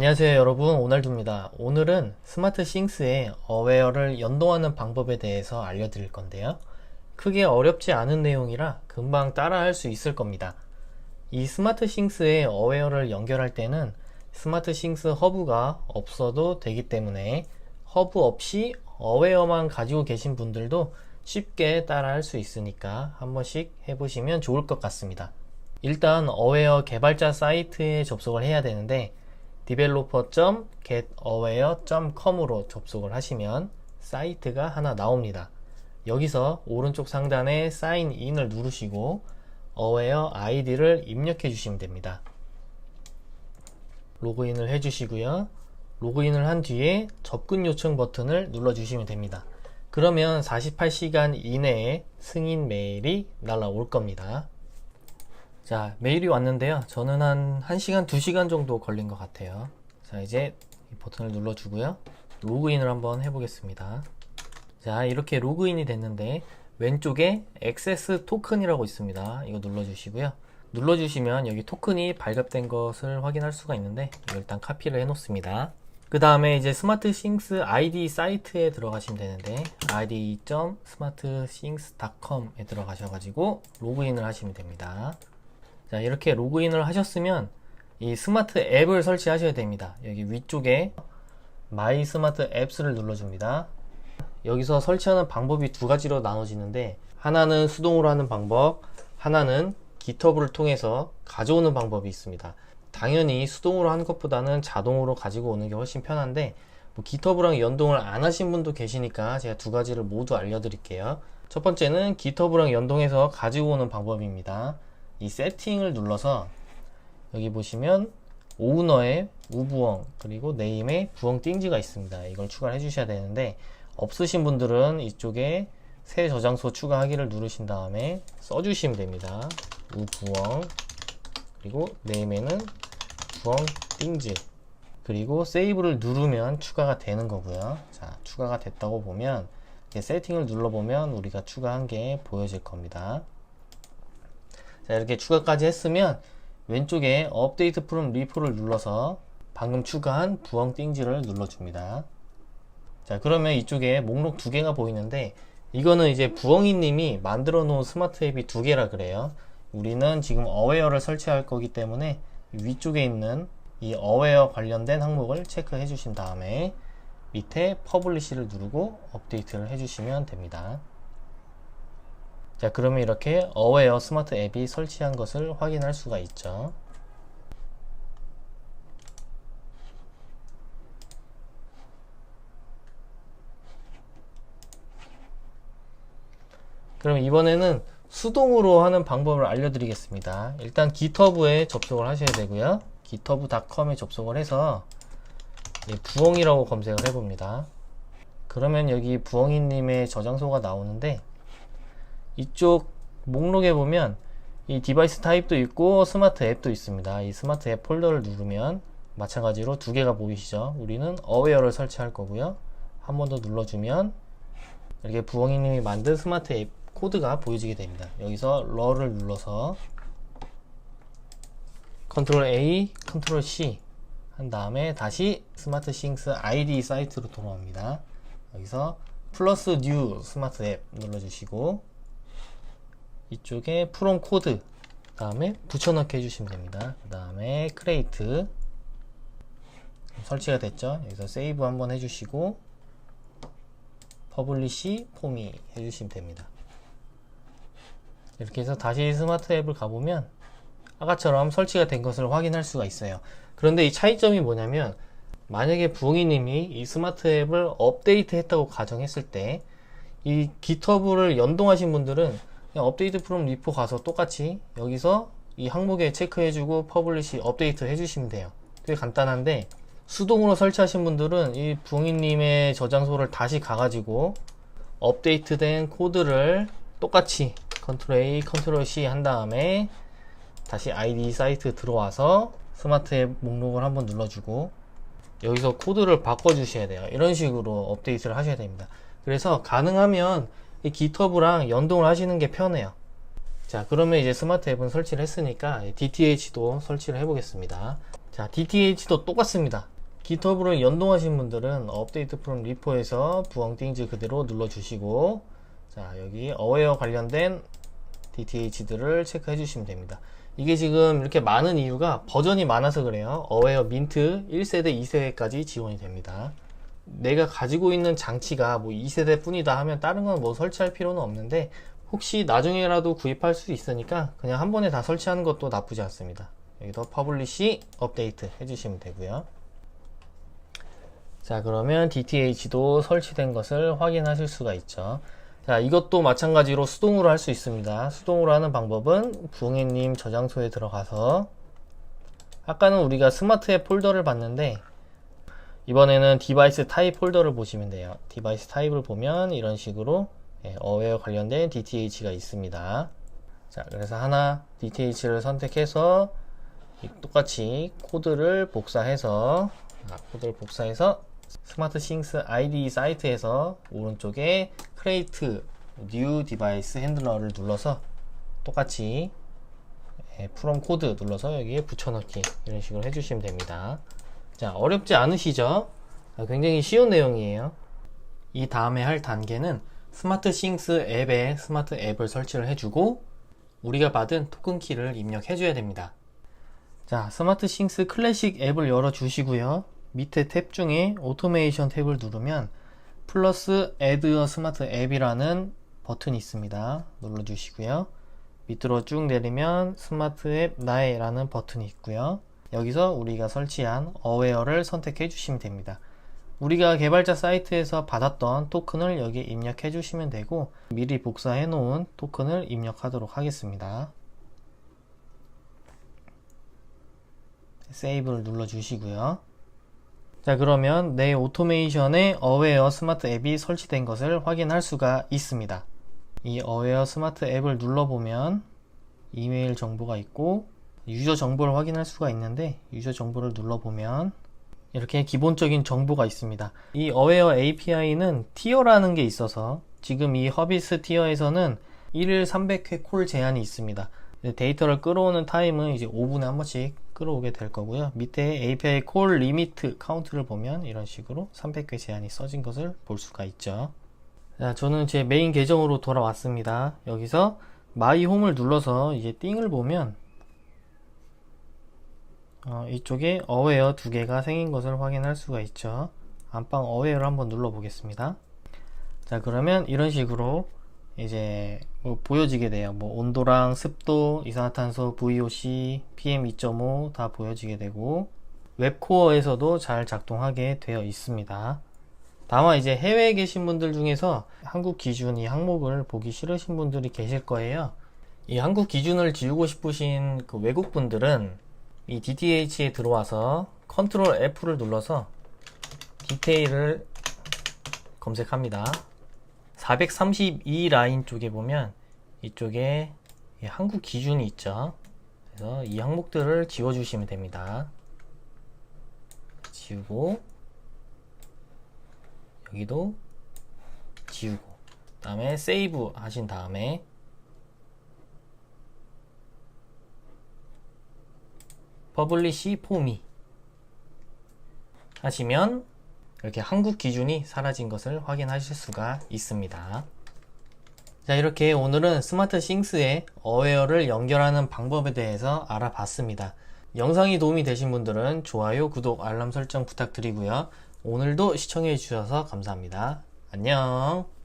안녕하세요 여러분 오날두입니다. 오늘은 스마트 싱스에 어웨어를 연동하는 방법에 대해서 알려드릴 건데요. 크게 어렵지 않은 내용이라 금방 따라할 수 있을 겁니다. 이 스마트 싱스에 어웨어를 연결할 때는 스마트 싱스 허브가 없어도 되기 때문에 허브 없이 어웨어만 가지고 계신 분들도 쉽게 따라할 수 있으니까 한 번씩 해보시면 좋을 것 같습니다. 일단 어웨어 개발자 사이트에 접속을 해야 되는데 developer.getaware.com으로 접속을 하시면 사이트가 하나 나옵니다. 여기서 오른쪽 상단에 사인 인을 누르시고 aware 아이디를 입력해 주시면 됩니다. 로그인을 해 주시고요. 로그인을 한 뒤에 접근 요청 버튼을 눌러 주시면 됩니다. 그러면 48시간 이내에 승인 메일이 날라올 겁니다. 자, 메일이 왔는데요. 저는 한 1시간, 2시간 정도 걸린 것 같아요. 자, 이제 이 버튼을 눌러주고요. 로그인을 한번 해보겠습니다. 자, 이렇게 로그인이 됐는데, 왼쪽에 액세스 토큰이라고 있습니다. 이거 눌러주시고요. 눌러주시면 여기 토큰이 발급된 것을 확인할 수가 있는데, 일단 카피를 해놓습니다. 그 다음에 이제 스마트 싱스 아이디 사이트에 들어가시면 되는데, id.smartthings.com에 들어가셔가지고 로그인을 하시면 됩니다. 자, 이렇게 로그인을 하셨으면 이 스마트 앱을 설치하셔야 됩니다. 여기 위쪽에 마이 스마트 앱스를 눌러줍니다. 여기서 설치하는 방법이 두 가지로 나눠지는데 하나는 수동으로 하는 방법, 하나는 GitHub를 통해서 가져오는 방법이 있습니다. 당연히 수동으로 하는 것보다는 자동으로 가지고 오는 게 훨씬 편한데 뭐 GitHub랑 연동을 안 하신 분도 계시니까 제가 두 가지를 모두 알려드릴게요. 첫 번째는 GitHub랑 연동해서 가지고 오는 방법입니다. 이 세팅을 눌러서 여기 보시면 오너의 우부엉 그리고 네임에 부엉 띵지가 있습니다. 이걸 추가를 해주셔야 되는데 없으신 분들은 이쪽에 새 저장소 추가하기를 누르신 다음에 써주시면 됩니다. 우부엉 그리고 네임에는 부엉 띵지 그리고 세이브를 누르면 추가가 되는 거고요. 자 추가가 됐다고 보면 세팅을 눌러보면 우리가 추가한 게 보여질 겁니다. 자, 이렇게 추가까지 했으면 왼쪽에 업데이트 프롬 리포를 눌러서 방금 추가한 부엉 띵지를 눌러줍니다. 자, 그러면 이쪽에 목록 두 개가 보이는데 이거는 이제 부엉이 님이 만들어 놓은 스마트 앱이 두 개라 그래요. 우리는 지금 어웨어를 설치할 거기 때문에 위쪽에 있는 이 어웨어 관련된 항목을 체크해 주신 다음에 밑에 퍼블리시를 누르고 업데이트를 해주시면 됩니다. 자 그러면 이렇게 어웨어 스마트 앱이 설치한 것을 확인할 수가 있죠. 그럼 이번에는 수동으로 하는 방법을 알려드리겠습니다. 일단 GitHub에 접속을 하셔야 되고요. github.com에 접속을 해서 부엉이라고 검색을 해봅니다. 그러면 여기 부엉이님의 저장소가 나오는데 이쪽 목록에 보면 이 디바이스 타입도 있고 스마트 앱도 있습니다. 이 스마트 앱 폴더를 누르면 마찬가지로 두 개가 보이시죠? 우리는 어웨어를 설치할 거고요. 한 번 더 눌러주면 이렇게 부엉이님이 만든 스마트 앱 코드가 보여지게 됩니다. 여기서 럴을 눌러서 컨트롤 A, 컨트롤 C 한 다음에 다시 스마트 싱스 아이디 사이트로 돌아옵니다. 여기서 플러스 뉴 스마트 앱 눌러주시고 이쪽에 프롬 코드 그 다음에 붙여넣기 해주시면 됩니다. 그 다음에 크레이트 설치가 됐죠? 여기서 세이브 한번 해주시고 퍼블리시 포미 해주시면 됩니다. 이렇게 해서 다시 스마트 앱을 가보면 아까처럼 설치가 된 것을 확인할 수가 있어요. 그런데 이 차이점이 뭐냐면 만약에 부엉이님이 이 스마트 앱을 업데이트 했다고 가정했을 때이 GitHub를 연동하신 분들은 그냥 업데이트 프롬 리포 가서 똑같이 여기서 이 항목에 체크해주고 퍼블리시 업데이트 해주시면 돼요. 되게 간단한데 수동으로 설치하신 분들은 이 부엉이님의 저장소를 다시 가가지고 업데이트된 코드를 똑같이 컨트롤 A, 컨트롤 C 한 다음에 다시 ID 사이트 들어와서 스마트 앱 목록을 한번 눌러주고 여기서 코드를 바꿔주셔야 돼요. 이런 식으로 업데이트를 하셔야 됩니다. 그래서 가능하면 이 GitHub랑 연동을 하시는 게 편해요. 자, 그러면 이제 스마트 앱은 설치를 했으니까 DTH도 설치를 해보겠습니다. 자, 자, DTH도 똑같습니다. GitHub으로 연동하신 분들은 업데이트 프롬 리포에서 부엉 띵즈 그대로 눌러주시고 자 여기 어웨어 관련된 DTH들을 체크해 주시면 됩니다. 이게 지금 이렇게 많은 이유가 버전이 많아서 그래요. 어웨어 민트 1세대, 2세대까지 지원이 됩니다. 내가 가지고 있는 장치가 뭐 2세대 뿐이다 하면 다른 건 뭐 설치할 필요는 없는데 혹시 나중에라도 구입할 수 있으니까 그냥 한 번에 다 설치하는 것도 나쁘지 않습니다. 여기도 퍼블리시 업데이트 해주시면 되고요. 자 그러면 DTH도 설치된 것을 확인하실 수가 있죠. 자 이것도 마찬가지로 수동으로 할 수 있습니다. 수동으로 하는 방법은 부흥애님 저장소에 들어가서 아까는 우리가 스마트 앱 폴더를 봤는데 이번에는 디바이스 타입 폴더를 보시면 돼요. 디바이스 타입을 보면 이런 식으로 예, 어웨어 관련된 DTH가 있습니다. 자 그래서 하나 DTH를 선택해서 이 똑같이 코드를 복사해서 아, 코드를 복사해서 스마트 싱스 ID 사이트에서 오른쪽에 create new device 핸들러를 눌러서 똑같이 예, from 코드 눌러서 여기에 붙여넣기 이런 식으로 해주시면 됩니다. 자 어렵지 않으시죠? 아, 굉장히 쉬운 내용이에요. 이 다음에 할 단계는 스마트 싱스 앱에 스마트 앱을 설치를 해주고 우리가 받은 토큰 키를 입력해 줘야 됩니다. 자, 스마트 싱스 클래식 앱을 열어 주시고요. 밑에 탭 중에 오토메이션 탭을 누르면 플러스 Add 스마트 앱이라는 버튼이 있습니다. 눌러 주시고요. 밑으로 쭉 내리면 스마트 앱 나에라는 버튼이 있고요. 여기서 우리가 설치한 어웨어를 선택해 주시면 됩니다. 우리가 개발자 사이트에서 받았던 토큰을 여기 입력해 주시면 되고 미리 복사해 놓은 토큰을 입력하도록 하겠습니다. 세이브를 눌러 주시고요. 자 그러면 내 오토메이션에 어웨어 스마트 앱이 설치된 것을 확인할 수가 있습니다. 이 어웨어 스마트 앱을 눌러보면 이메일 정보가 있고 유저 정보를 확인할 수가 있는데 유저 정보를 눌러보면 이렇게 기본적인 정보가 있습니다. 이 어웨어 API는 티어라는 게 있어서 지금 이 허비스 티어에서는 1일 300회 콜 제한이 있습니다. 데이터를 끌어오는 타임은 이제 5분에 한 번씩 끌어오게 될 거고요. 밑에 API 콜 리미트 카운트를 보면 이런 식으로 300회 제한이 써진 것을 볼 수가 있죠. 자, 저는 제 메인 계정으로 돌아왔습니다. 여기서 마이 홈을 눌러서 이제 띵을 보면 어, 이쪽에 어웨어 두 개가 생긴 것을 확인할 수가 있죠. 안방 어웨어를 한번 눌러 보겠습니다. 자, 그러면 이런 식으로 이제 뭐 보여지게 돼요. 뭐 온도랑 습도, 이산화탄소, VOC, PM2.5 다 보여지게 되고 웹코어에서도 잘 작동하게 되어 있습니다. 다만 이제 해외에 계신 분들 중에서 한국 기준 이 항목을 보기 싫으신 분들이 계실 거예요. 이 한국 기준을 지우고 싶으신 그 외국 분들은 이 DTH에 들어와서 컨트롤 F를 눌러서 디테일을 검색합니다. 432 라인 쪽에 보면 이쪽에 한국 기준이 있죠. 그래서 이 항목들을 지워주시면 됩니다. 지우고 여기도 지우고 그 다음에 세이브 하신 다음에 퍼블리시 포미 하시면 이렇게 한국 기준이 사라진 것을 확인하실 수가 있습니다. 자, 이렇게 오늘은 스마트 싱스에 어웨어를 연결하는 방법에 대해서 알아봤습니다. 영상이 도움이 되신 분들은 좋아요, 구독, 알람 설정 부탁드리고요. 오늘도 시청해 주셔서 감사합니다. 안녕.